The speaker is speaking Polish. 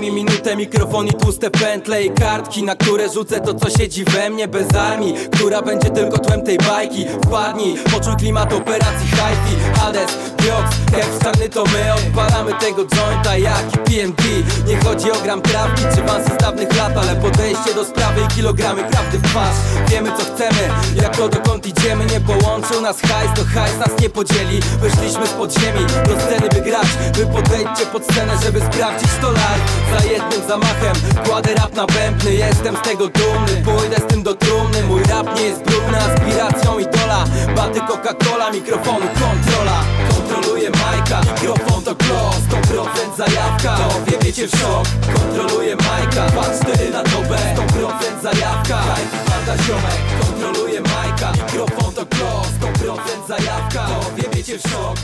minutę mikrofon i tłuste pętle i kartki Na które rzucę to co siedzi we mnie bez armii Która będzie tylko tłem tej bajki. Wpadnij, poczuj klimat operacji hi-fi Hades, Diox, Kev, czarny to my Odpalamy tego jointa jak i PMD Chodzi o gram trawki czy wansy z dawnych lat Ale podejście do sprawy i kilogramy prawdy w twarz. Wiemy co chcemy, jak to dokąd idziemy. Nie połączył nas hajs, to hajs nas nie podzieli. Wyszliśmy z podziemi do sceny by grać. Wy podejdźcie pod scenę, żeby sprawdzić to Za jednym zamachem kładę rap na bębny Jestem z tego dumny, pójdę z tym do trumny Mój rap nie jest brudny, aspiracją idola Baty Coca-Cola, mikrofonu kontrola. Kontroluję majka, mikrofon to gloss 100% zajawka, wiecie w szok. Kontroluję majka, 2-4 na dobę. 100% zajawka, i banda ziomek. Kontroluję majka, mikrofon to gloss 100% zajawka, to wie wiecie w szok